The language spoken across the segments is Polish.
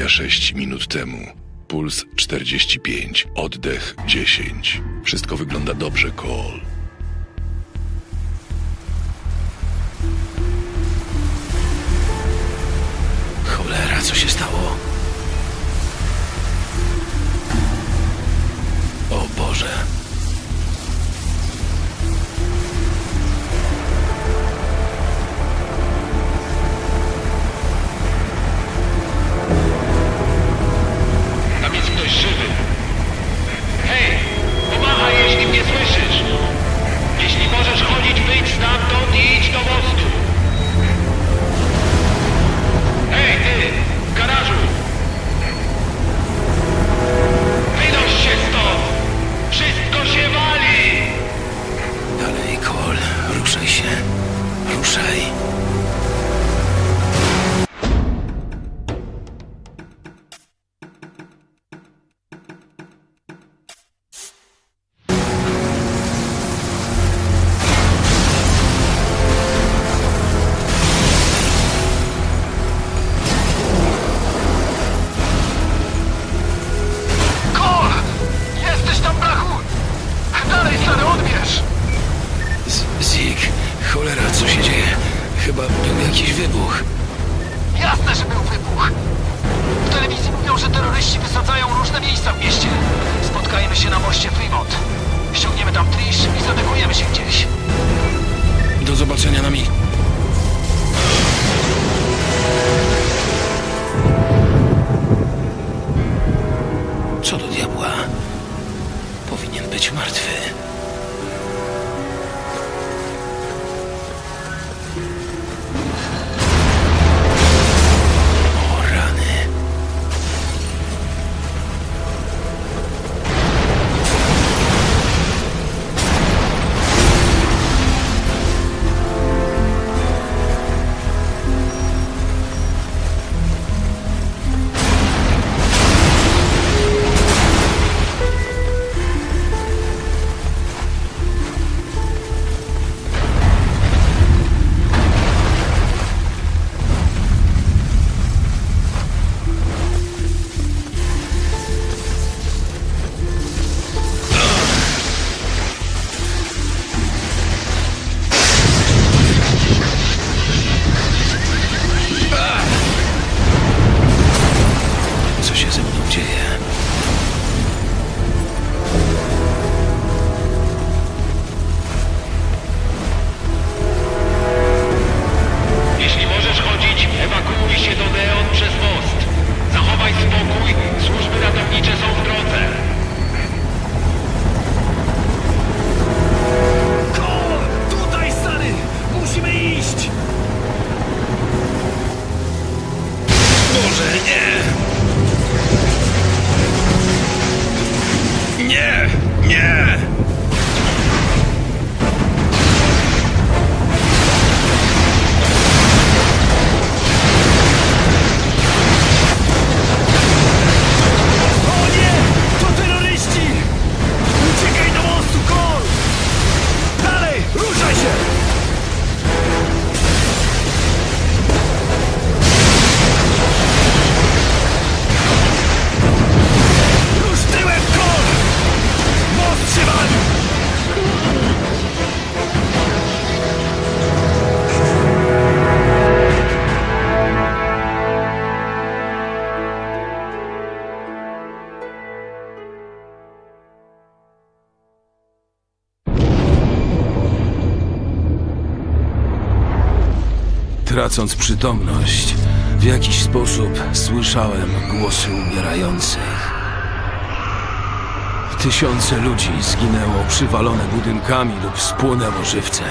Akcja 6 minut temu. Puls 45, oddech 10. Wszystko wygląda dobrze, Cole. Jakiś wybuch. Jasne, że był wybuch. W telewizji mówią, że terroryści wysadzają różne miejsca w mieście. Spotkajmy się na moście Fremont. Ściągniemy tam Trish i zadekujemy się gdzieś. Do zobaczenia na mi. Co do diabła? Powinien być martwy. Tracąc przytomność, w jakiś sposób słyszałem głosy umierających. Tysiące ludzi zginęło przywalone budynkami lub spłonęło żywcem.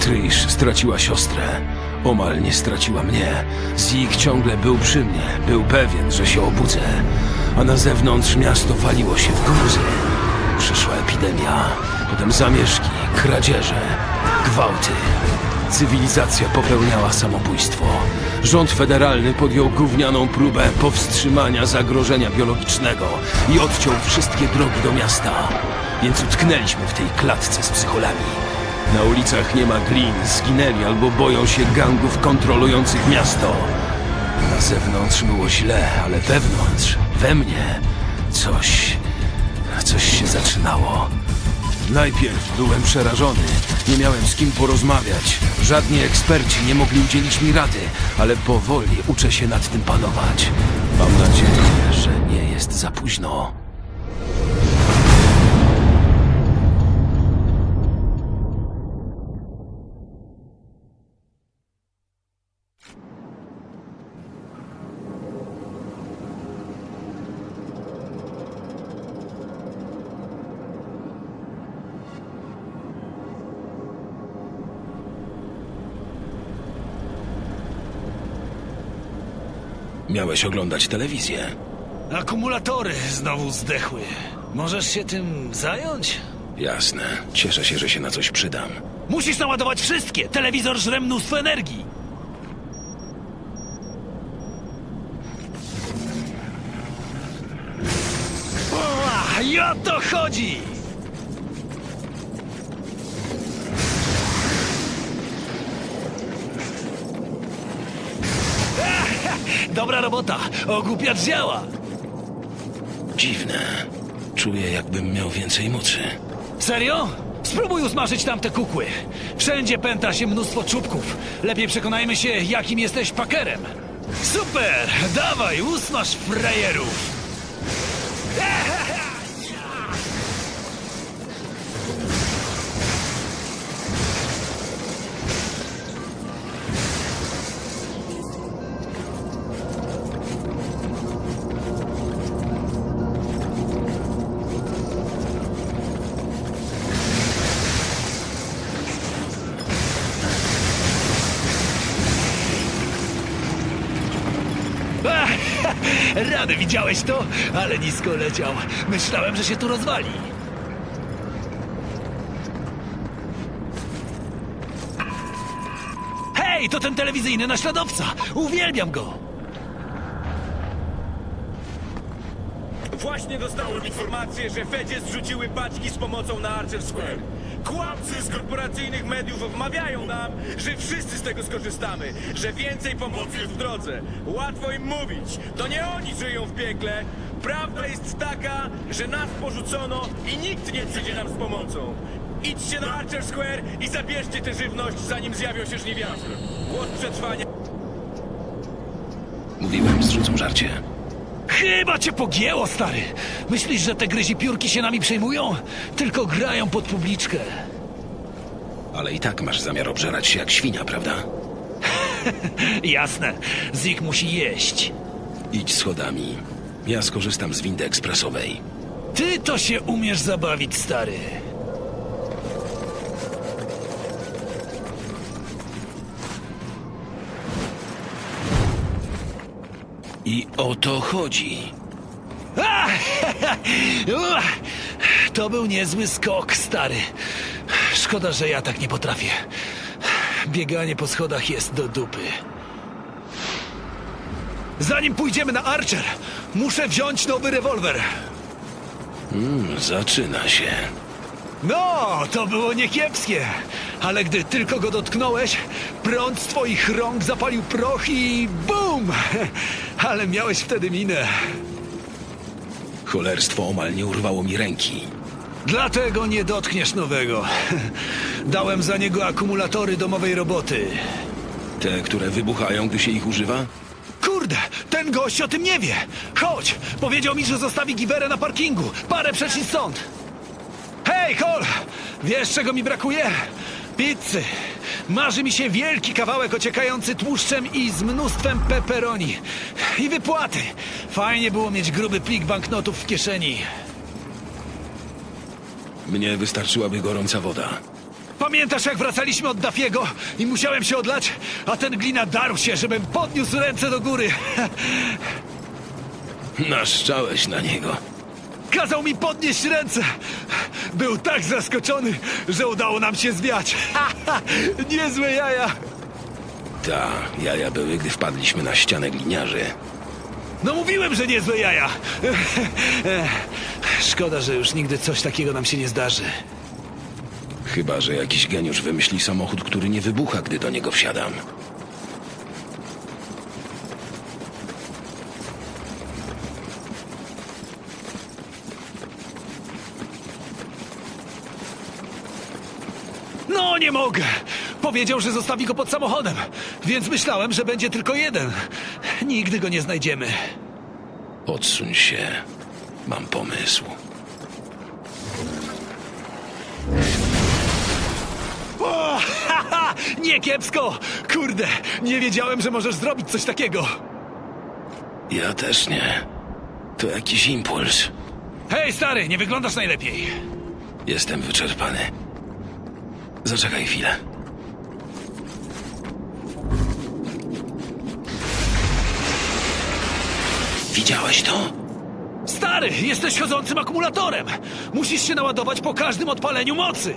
Trish straciła siostrę. Omal nie straciła mnie. Zik ciągle był przy mnie. Był pewien, że się obudzę. A na zewnątrz miasto waliło się w gruzy. Przyszła epidemia, potem zamieszki, kradzieże, gwałty. Cywilizacja popełniała samobójstwo. Rząd federalny podjął gównianą próbę powstrzymania zagrożenia biologicznego i odciął wszystkie drogi do miasta. Więc utknęliśmy w tej klatce z psycholami. Na ulicach nie ma glin, zginęli albo boją się gangów kontrolujących miasto. Na zewnątrz było źle, ale wewnątrz, we mnie, coś. coś się zaczynało. Najpierw byłem przerażony. Nie miałem z kim porozmawiać. Żadni eksperci nie mogli udzielić mi rady, ale powoli uczę się nad tym panować. Mam nadzieję, że nie jest za późno. Miałeś oglądać telewizję. Akumulatory znowu zdechły. Możesz się tym zająć? Jasne. Cieszę się, że się na coś przydam. Musisz naładować wszystkie! Telewizor żre mnóstwo energii! O, I o to chodzi! Dobra robota! Ogłupiacz działa! Dziwne. Czuję, jakbym miał więcej mocy. Serio? Spróbuj usmażyć tamte kukły. Wszędzie pęta się mnóstwo czubków. Lepiej przekonajmy się, jakim jesteś pakerem. Super! Dawaj, usmaż frajerów! Rady, widziałeś to? Ale nisko leciał. Myślałem, że się tu rozwali. Hej, to ten telewizyjny naśladowca! Uwielbiam go! Właśnie dostałem informację, że Fedzie zrzuciły paczki z pomocą na Archer Square. Kłamcy z korporacyjnych mediów wmawiają nam, że wszyscy z tego skorzystamy, że więcej pomocy jest w drodze. Łatwo im mówić, to nie oni żyją w piekle. Prawda jest taka, że nas porzucono i nikt nie przyjdzie nam z pomocą. Idźcie na Archer Square i zabierzcie tę żywność, zanim zjawią się żniwiarze. Głos przetrwania. Mówiłem, zrzucą żarcie. Chyba cię pogięło, stary! Myślisz, że te gryzi piórki się nami przejmują? Tylko grają pod publiczkę. Ale i tak masz zamiar obżerać się jak świnia, prawda? Jasne, Zik musi jeść. Idź schodami. Ja skorzystam z windy ekspresowej. Ty to się umiesz zabawić, stary. I o to chodzi. To był niezły skok, stary. Szkoda, że ja tak nie potrafię. Bieganie po schodach jest do dupy. Zanim pójdziemy na Archer, muszę wziąć nowy rewolwer. Mm, zaczyna się. No, to było niekiepskie. Ale gdy tylko go dotknąłeś, prąd z twoich rąk zapalił proch i bum! Ale miałeś wtedy minę. Cholerstwo omal nie urwało mi ręki. Dlatego nie dotkniesz nowego. Dałem za niego akumulatory domowej roboty. Te, które wybuchają, gdy się ich używa? Kurde, ten gość o tym nie wie. Chodź, powiedział mi, że zostawi giwerę na parkingu. Parę przeszli stąd. Hej, Cole, wiesz czego mi brakuje? Pizzy. Marzy mi się wielki kawałek ociekający tłuszczem i z mnóstwem pepperoni. I wypłaty. Fajnie było mieć gruby plik banknotów w kieszeni. Mnie wystarczyłaby gorąca woda. Pamiętasz, jak wracaliśmy od Dafiego i musiałem się odlać, a ten glina darł się, żebym podniósł ręce do góry. Naszczałeś na niego. Kazał mi podnieść ręce. Był tak zaskoczony, że udało nam się zwiać. Niezłe jaja. Ta, jaja były, gdy wpadliśmy na ścianę gliniarzy. No mówiłem, że niezłe jaja. Szkoda, że już nigdy coś takiego nam się nie zdarzy. Chyba, że jakiś geniusz wymyśli samochód, który nie wybucha, gdy do niego wsiadam. Mogę! Powiedział, że zostawi go pod samochodem, więc myślałem, że będzie tylko jeden. Nigdy go nie znajdziemy. Odsuń się. Mam pomysł. O, haha, nie kiepsko! Kurde, nie wiedziałem, że możesz zrobić coś takiego. Ja też nie. To jakiś impuls. Hej, stary, nie wyglądasz najlepiej. Jestem wyczerpany. Zaczekaj chwilę. Widziałeś to? Stary, jesteś chodzącym akumulatorem. Musisz się naładować po każdym odpaleniu mocy.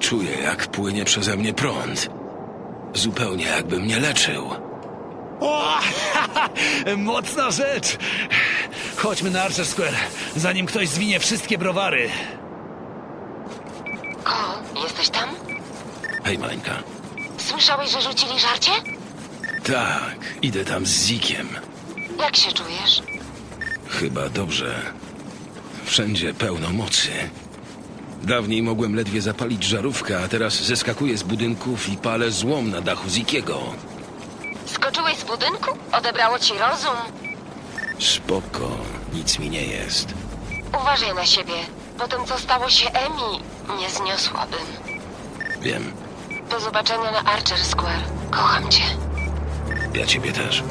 Czuję, jak płynie przeze mnie prąd. Zupełnie jakby mnie leczył. O, mocna rzecz. Chodźmy na Archer Square, zanim ktoś zwinie wszystkie browary. Ko, jesteś tam? Hej, Maleńka. Słyszałeś, że rzucili żarcie? Tak, idę tam z Zikiem. Jak się czujesz? Chyba dobrze. Wszędzie pełno mocy. Dawniej mogłem ledwie zapalić żarówkę, a teraz zeskakuję z budynków i palę złom na dachu Zikiego. Skoczyłeś z budynku? Odebrało ci rozum? Spoko, nic mi nie jest. Uważaj na siebie. Po tym, co stało się Emi, nie zniosłabym. Wiem, Do zobaczenia na Archer Square. Kocham cię. ja ciebie też.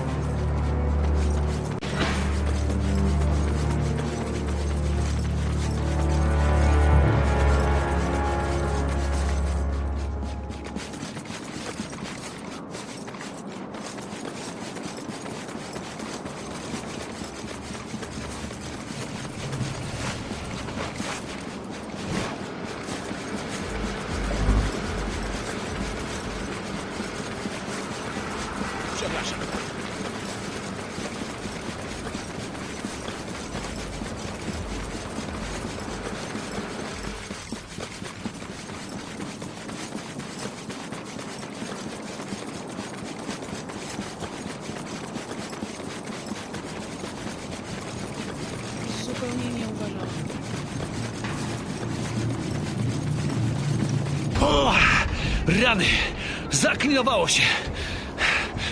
Zaklinowało się.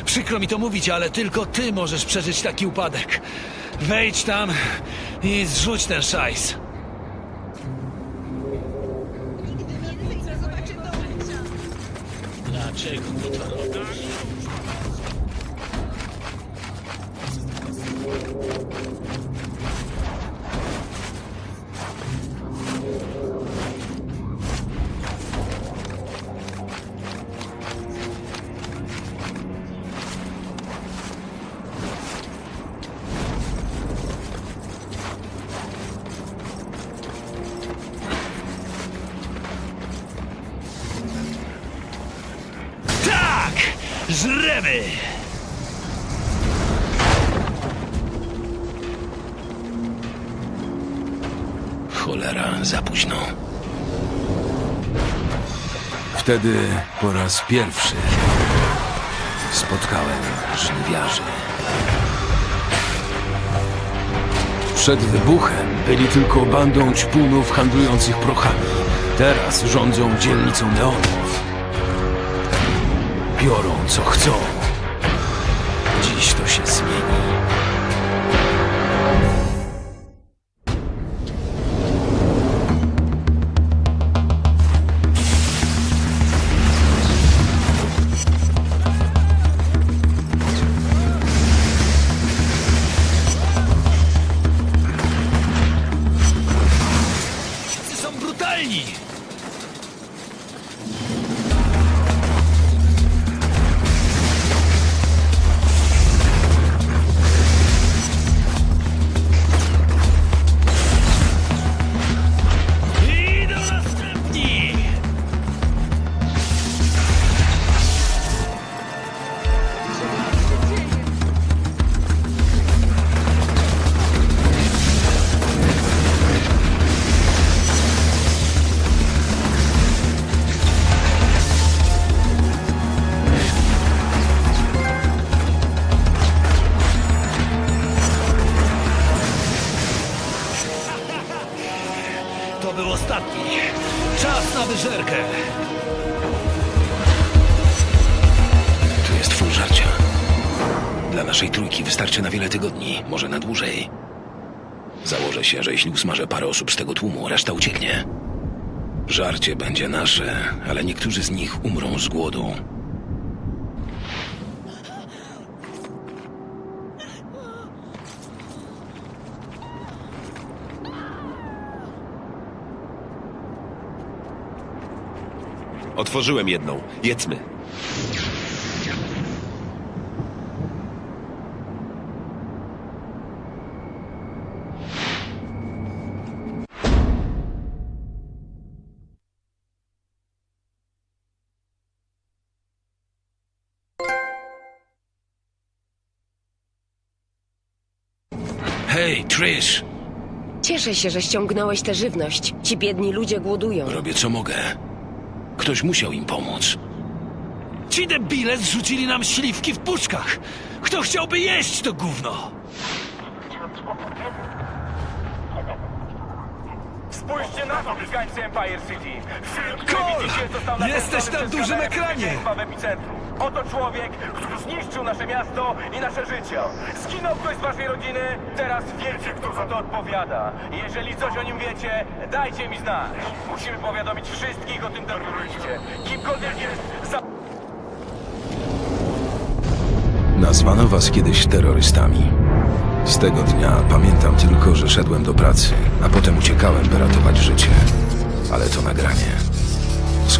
Przykro mi to mówić, ale tylko ty możesz przeżyć taki upadek. Wejdź tam i zrzuć ten szajs. Tak! Cholera, za późno. Wtedy po raz pierwszy spotkałem żniwiarzy. Przed wybuchem byli tylko bandą ćpunów handlujących prochami. Teraz rządzą dzielnicą neonów. Biorą co chcą. Żarcie będzie nasze, ale niektórzy z nich umrą z głodu. Otworzyłem jedną. Jedzmy. Hej, Trish! Cieszę się, że ściągnąłeś tę żywność. Ci biedni ludzie głodują. Robię co mogę. Ktoś musiał im pomóc. Ci debile zrzucili nam śliwki w puszkach. Kto chciałby jeść to gówno? Spójrzcie na to, mieszkańcy Empire City. Film, który Cole! widzicie, został Jesteś na dużym ekranie! w epicentrum. Oto człowiek, który zniszczył nasze miasto i nasze życie. Zginął ktoś z waszej rodziny, teraz wiecie, kto za to odpowiada. Jeżeli coś o nim wiecie, dajcie mi znać. Musimy powiadomić wszystkich o tym terroryście. Kimkolwiek jest, za... Nazwano was kiedyś terrorystami. Z tego dnia pamiętam tylko, że szedłem do pracy, a potem uciekałem, by ratować życie. Ale to nagranie.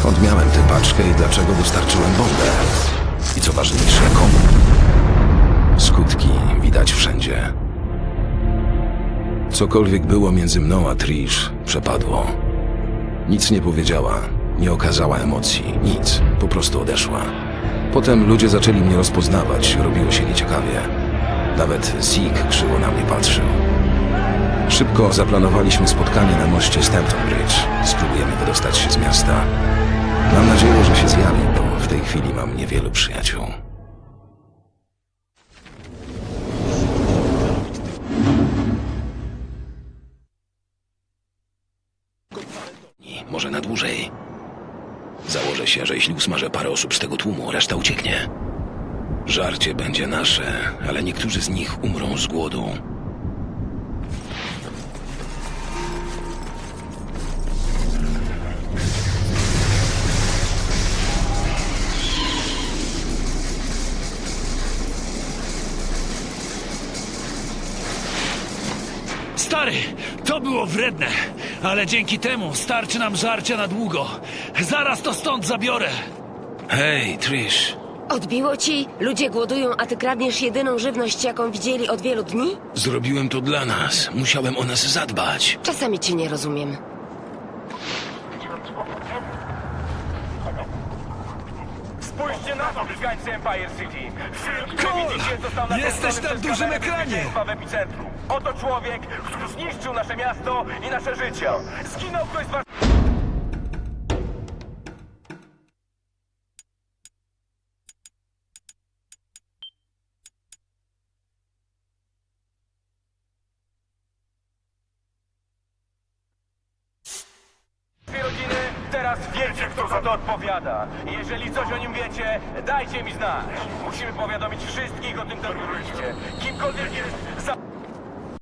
Skąd miałem tę paczkę i dlaczego dostarczyłem bombę? I co ważniejsze, komu? Skutki widać wszędzie. Cokolwiek było między mną a Trish, przepadło. Nic nie powiedziała, nie okazała emocji, nic, po prostu odeszła. Potem ludzie zaczęli mnie rozpoznawać, robiło się nieciekawie. Nawet Zeke krzywo na mnie patrzył. Szybko zaplanowaliśmy spotkanie na moście Stanton Bridge. Spróbujemy wydostać się z miasta. Mam nadzieję, że się zjawi, bo w tej chwili mam niewielu przyjaciół. Może na dłużej. Założę się, że jeśli usmażę parę osób z tego tłumu, reszta ucieknie. Żarcie będzie nasze, ale niektórzy z nich umrą z głodu. Stary, to było wredne, ale dzięki temu starczy nam żarcia na długo. Zaraz to stąd zabiorę. Hej, Trish. Odbiło ci? Ludzie głodują, a ty kradniesz jedyną żywność, jaką widzieli od wielu dni? Zrobiłem to dla nas. Musiałem o nas zadbać. Czasami cię nie rozumiem. Spójrzcie na to, mieszkańcy Empire City. Film, który Cole! widzicie, został nakręcony Jesteś na przez dużym kamerę ekranie! bezpieczeństwa w epicentrum. Oto człowiek, który zniszczył nasze miasto i nasze życie. Zginął ktoś z was... to odpowiada. Jeżeli coś o nim wiecie, dajcie mi znać. Musimy powiadomić wszystkich o tym terroryście. Kimkolwiek jest, za...